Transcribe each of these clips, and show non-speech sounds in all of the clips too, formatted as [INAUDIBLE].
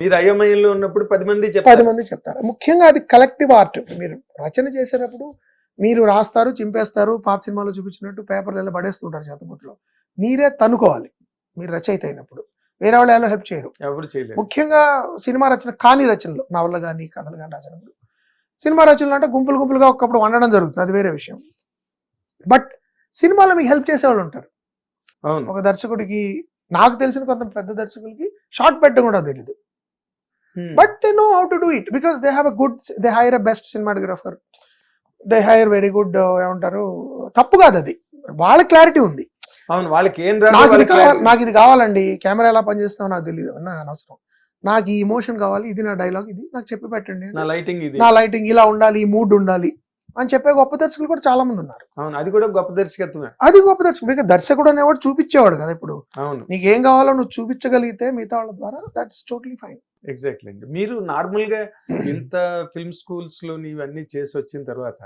మీరు అయోమయంలో ఉన్నప్పుడు పది మంది పది మంది చెప్తారు. ముఖ్యంగా అది కలెక్టివ్ ఆర్ట్ మీరు రచన చేసేటప్పుడు మీరు రాస్తారు చింపేస్తారు పాత సినిమాలో చూపించినట్టు పేపర్లలో పడేస్తుంటారు చేతబుట్లో మీరే తనుకోవాలి. మీరు రచయిత అయినప్పుడు. వేరే వాళ్ళు ఎలా హెల్ప్ చేయరు. ఎవరు చేయలేరు. ముఖ్యంగా సినిమా రచన కాని రచనలు నవలు కానీ కథలు కానీ రచనలు సినిమా రచనలు అంటే గుంపులు గుంపులుగా ఒకప్పుడు వండడం జరుగుతుంది. అది వేరే విషయం. బట్ సినిమాలో మీకు హెల్ప్ చేసేవాళ్ళు ఉంటారు. అవును. ఒక దర్శకుడికి నాకు తెలిసిన కొంత పెద్ద దర్శకులకి షార్ట్ పెట్టడం కూడా తెలియదు. But they know how to do it because they have a good they hire a best cinematographer they hire very good ఏమంటారు తప్పు కాదు అది. వాళ్ళ క్లారిటీ ఉంది. అవును వాళ్ళకి ఏం నాకు ఇది కావాలి నాకు ఇది కావాలండి కెమెరా ఎలా పనిచేస్తామో నాకు తెలియదు నాకు అనవసరం. నాకు ఈ ఇమోషన్ కావాలి ఇది నా డైలాగ్ ఇది నాకు చెప్పి పెట్టండి. నా లైటింగ్ ఇది. నా లైటింగ్ ఇలా ఉండాలి ఈ మూడ్ ఉండాలి అని చెప్పే గొప్ప దర్శకులు కూడా చాలా మంది ఉన్నారు. అవును అది కూడా గొప్ప దర్శకత్వమే. అది గొప్ప దర్శకుడు దర్శకుడు అనేవాడు చూపించేవాడు కదా ఇప్పుడు. అవును. నీకు ఏం కావాలో నువ్వు చూపించగలిగితే మిగతా వాళ్ళ ద్వారా దట్స్ టోటలీ ఫైన్ ఎగ్జాక్ట్లీ అండి మీరు నార్మల్గా ఇంత ఫిల్మ్ స్కూల్స్లో ఇవన్నీ చేసి వచ్చిన తర్వాత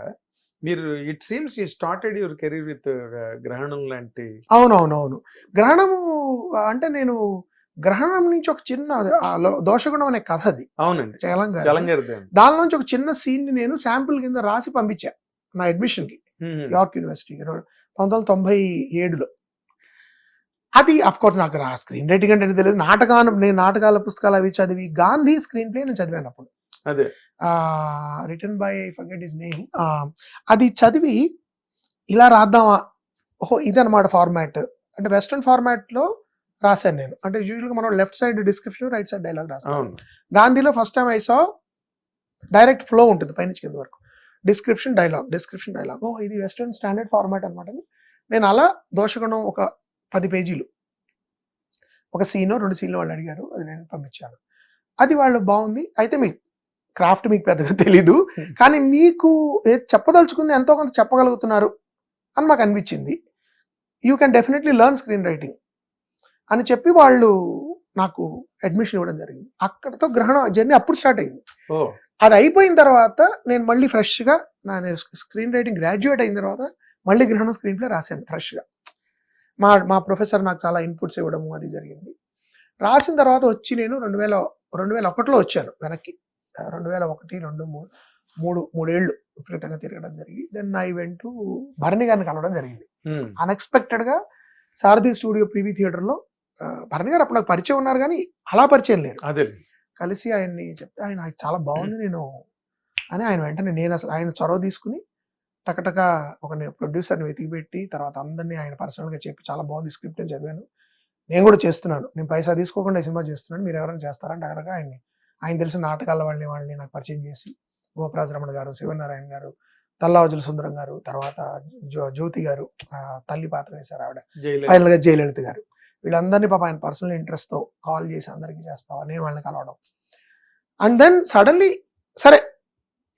మీరు it seems you started your career with Grahanam లాంటి అవునవునవును. గ్రహణము అంటే నేను గ్రహణం నుంచి ఒక చిన్న దోషగుణం అనే కథ అది. అవునండి. చలంగా చలంగారు దాని నుంచి ఒక చిన్న సీన్ని నేను శాంపుల్ కింద రాసి పంపించా నా అడ్మిషన్కి యార్క్ యూనివర్సిటీ పంతొమ్మిది వందల తొంభై ఏడులో. అది అఫ్ కోర్స్ నాకు రా స్క్రీన్ రైటింగ్ అంటే తెలియదు. నాటకాలు నేను నాటకాల పుస్తకాలు అవి చదివి గాంధీ స్క్రీన్ ప్లే నేను చదివాను అప్పుడు. అదే. Return by forget is name అది చదివి ఇలా రాద్దామా? ఓహో ఇదన్నమాట ఫార్మాట్ అంటే వెస్ట్రన్ ఫార్మాట్లో రాశాను నేను. అంటే యూజువల్గా మనం left side description right side dialogue రాస్తాం. గాంధీలో ఫస్ట్ టైం ఐసా డైరెక్ట్ ఫ్లో ఉంటుంది పైనుంచి కింద వరకు. డిస్క్రిప్షన్ డైలాగ్ డిస్క్రిప్షన్ డైలాగ్ ఓ ఇది వెస్ట్రన్ స్టాండర్డ్ ఫార్మాట్ అనమాట నేను అలా దోషగుణం ఒక పది పేజీలు. ఒక సీను రెండు సీన్లు వాళ్ళు అడిగారు అది నేను పంపించాను. అది వాళ్ళు బాగుంది. అయితే మీకు క్రాఫ్ట్ మీకు పెద్దగా [LAUGHS] తెలీదు. కానీ మీకు ఏది చెప్పదలుచుకుంది ఎంతో కొంత చెప్పగలుగుతున్నారు అని మాకు అనిపించింది. You can definitely learn screen writing అని చెప్పి వాళ్ళు నాకు అడ్మిషన్ ఇవ్వడం జరిగింది. అక్కడతో గ్రహణం జర్నీ అప్పుడు స్టార్ట్ అయింది. అది అయిపోయిన తర్వాత నేను మళ్ళీ ఫ్రెష్గా నా స్క్రీన్ రైటింగ్ గ్రాడ్యుయేట్ అయిన తర్వాత మళ్ళీ గ్రహణం స్క్రీన్ ప్లే రాశాను ఫ్రెష్గా మా మా ప్రొఫెసర్ నాకు చాలా ఇన్పుట్స్ ఇవ్వడము అది జరిగింది. రాసిన తర్వాత వచ్చి నేను రెండు వేల రెండు వేల ఒకటిలో వచ్చాను వెనక్కి. రెండు వేల ఒకటి రెండు మూడు మూడు మూడేళ్ళు విపరీతంగా తిరగడం జరిగి then I went to Bharani గారిని కలవడం జరిగింది. అన్ఎక్స్పెక్టెడ్గా సారథి స్టూడియో ప్రీవీ థియేటర్లో భరణి గారు అప్పుడు నాకు పరిచయం ఉన్నారు కానీ అలా పరిచయం లేరు అదే. కలిసి ఆయన్ని చెప్తే ఆయన "అది చాలా బాగుంది నేను అని ఆయన వెంటనే నేను అసలు ఆయన చొరవ తీసుకుని టకటక ఒక ప్రొడ్యూసర్ని వెతికి పెట్టి తర్వాత అందరినీ ఆయన పర్సనల్గా చెప్పి చాలా బాగుంది స్క్రిప్ట్ అని చదివాను. నేను కూడా చేస్తున్నాను. నేను పైసా తీసుకోకుండా ఈ సినిమా చేస్తున్నాను. మీరు ఎవరైనా చేస్తారంటే అక్కడగా ఆయన్ని. ఆయన తెలిసిన నాటకాల వాళ్ళని వాళ్ళని నాకు పరిచయం చేసి గోపరాజ రమణ గారు శివనారాయణ గారు తల్లావజుల సుందరం గారు తర్వాత జ్యో జ్యోతి గారు తల్లి పాత్ర వేశారు ఆవిడ. జైలు ఫైనల్గా జయలలిత గారు. వీళ్ళందరినీ పాప ఆయన పర్సనల్ ఇంట్రెస్ట్తో కాల్ చేసి అందరికి చేస్తావా? నేను వాళ్ళని కలవడం. అండ్ దెన్ సడన్లీ సరే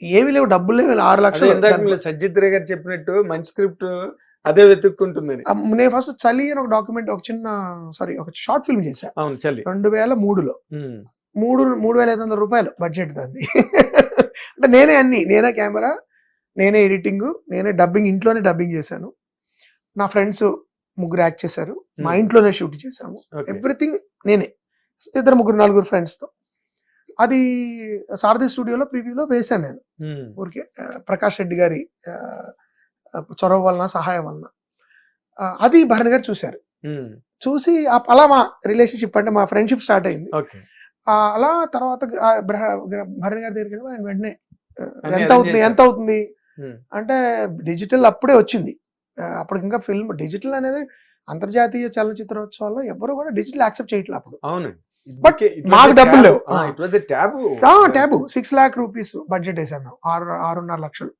ఏమి లేవు డబ్బులు లేవు ఆరు లక్షలు ఇందాక సజ్జిత్ రే గారు చెప్పినట్టు మంచి స్క్రిప్ట్ అదే వెతుక్కుంటుందని. ఆ, నేను ఫస్ట్ చలి అని ఒక డాక్యుమెంట్ ఒక చిన్న సారీ ఒక షార్ట్ ఫిల్మ్ చేశా. అవును చల్లి రెండు వేల మూడులో. మూడు మూడు వేల ఐదు వందల రూపాయలు బడ్జెట్ దాన్ని [LAUGHS] అంటే నేనే అన్ని నేనే కెమెరా నేనే ఎడిటింగ్ నేనే డబ్బింగ్ ఇంట్లోనే డబ్బింగ్ చేశాను. నా ఫ్రెండ్స్ ముగ్గురు యాక్ట్ చేశారు. మా. ఇంట్లోనే షూట్ చేశాము. ఎవ్రీథింగ్ నేనే. ఇద్దరు ముగ్గురు నలుగురు ఫ్రెండ్స్తో. అది సారథి స్టూడియోలో ప్రివ్యూలో వేశాను నేను. ఊరికే ప్రకాష్ రెడ్డి గారి చొరవ వలన సహాయం వలన. అది భరణ్ గారు చూశారు. చూసి అలా మా రిలేషన్షిప్ అంటే మా ఫ్రెండ్షిప్ స్టార్ట్ అయింది. అలా తర్వాత భరణ్ గారి దగ్గరికి వెళ్ళి ఆయన వెంటనే ఎంత అవుతుంది. ఎంత అవుతుంది? అంటే డిజిటల్ అప్పుడే వచ్చింది. అప్పుడు ఇంకా ఫిల్మ్ డిజిటల్ అనేది అంతర్జాతీయ చలనచిత్రోత్సవాల్లో ఎవరు కూడా డిజిటల్ యాక్సెప్ట్ చేయట్లేదు అప్పుడు. అవునండి But మాకు డబ్బులు లేవు. ట్యాబు ట్యాబు సిక్స్ లాక్ రూపీస్ బడ్జెట్ వేసాను ఆరు ఆరున్నర లక్షలు.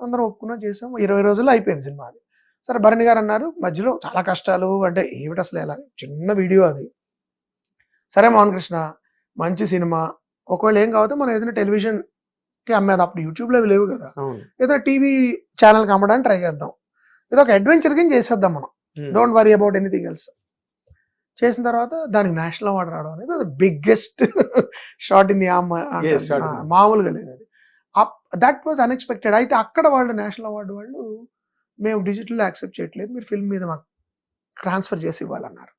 అందరం ఒప్పుకున్నా చేసాం ఇరవై రోజుల్లో అయిపోయింది సినిమా అది. సరే భరణి గారు అన్నారు మధ్యలో చాలా కష్టాలు అంటే ఏమిటి అసలు ఎలా? చిన్న వీడియో అది. సరే మోహన్ కృష్ణ మంచి సినిమా. ఒకవేళ ఏం కావద్దు మనం ఏదైనా టెలివిజన్కి అమ్మేది. అప్పుడు యూట్యూబ్లో లేవు కదా. ఏదైనా టీవీ ఛానల్కి అమ్మడానికి ట్రై చేద్దాం. ఏదో ఒక అడ్వెంచర్ కింద చేసేద్దాం మనం. Don't worry about anything else చేసిన తర్వాత దానికి నేషనల్ అవార్డు రావడం అనేది బిగ్గెస్ట్ షార్ట్ ఇన్ ది మామూలుగా లేదు అది. దట్ వాజ్ అన్ఎక్స్పెక్టెడ్ అయితే అక్కడ వాళ్ళు నేషనల్ అవార్డు వాళ్ళు మేము డిజిటల్ యాక్సెప్ట్ చేయట్లేదు. మీరు ఫిల్మ్ మీద మాకు ట్రాన్స్ఫర్ చేసి ఇవ్వాలన్నారు.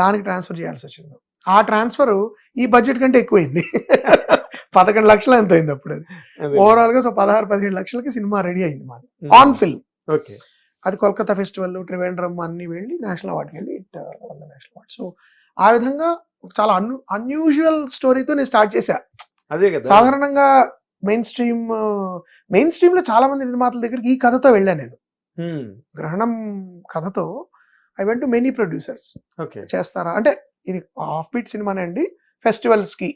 దానికి ట్రాన్స్ఫర్ చేయాల్సి వచ్చింది. ఆ ట్రాన్స్ఫర్ ఈ బడ్జెట్ కంటే ఎక్కువైంది. [LAUGHS] పదకొండు లక్షలు ఎంత అయింది అప్పుడు అది. ఓవరాల్గా సో పదహారు పదిహేడు లక్షలకి సినిమా రెడీ అయింది మాది. On film. ఓకే. అది కోల్కతా ఫెస్టివల్ ట్రివేండ్రమ్ అన్ని వెళ్ళి నేషనల్ అవార్డ్కి వెళ్ళి ఇట్ నేషనల్ అవార్డ్. సో ఆ విధంగా ఒక చాలా అన్ అన్యూజువల్ స్టోరీతో నేను స్టార్ట్ చేశా. అదే కదా. సాధారణంగా మెయిన్ స్ట్రీమ్ మెయిన్ స్ట్రీమ్లో చాలా మంది నిర్మాతల దగ్గరికి ఈ కథతో వెళ్ళాను నేను. గ్రహణం కథతో I went to many producers okay. చేస్తారా? అంటే ఇది ఆఫ్ బీట్ సినిమానే అండి. ఫెస్టివల్స్కి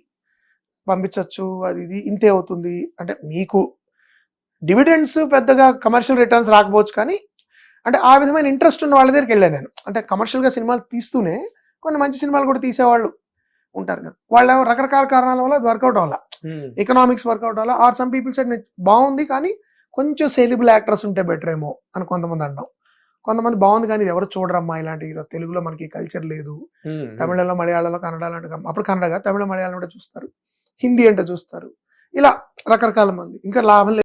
పంపించవచ్చు అది ఇది ఇంతే అవుతుంది. అంటే మీకు డివిడెండ్స్ పెద్దగా కమర్షియల్ రిటర్న్స్ రాకపోవచ్చు కానీ అంటే ఆ విధమైన ఇంట్రెస్ట్ ఉన్న వాళ్ళ దగ్గరికి వెళ్ళాను నేను. అంటే కమర్షియల్గా సినిమాలు తీస్తూనే కొన్ని మంచి సినిమాలు కూడా తీసేవాళ్ళు ఉంటారు కదా. వాళ్ళు రకరకాల కారణాల వల్ల అది వర్కౌట్ అవ్వాల. ఎకనామిక్స్ వర్కౌట్ అవ్వాలా. ఆర్ సమ్ పీపుల్ సైడ్ బాగుంది కానీ కొంచెం సెలిబుల్ యాక్టర్స్ ఉంటే బెటర్ ఏమో అని కొంతమంది అంటాం. కొంతమంది బాగుంది కానీ ఎవరు చూడరమ్మా ఇలాంటి తెలుగులో మనకి కల్చర్ లేదు. తమిళంలో మలయాళంలో కన్నడలో అంటే అప్పుడు కన్నడగా తమిళ మలయాళం కూడా చూస్తారు. హిందీ అంటే చూస్తారు. ఇలా రకరకాల మంది. ఇంకా లాభం లేదు.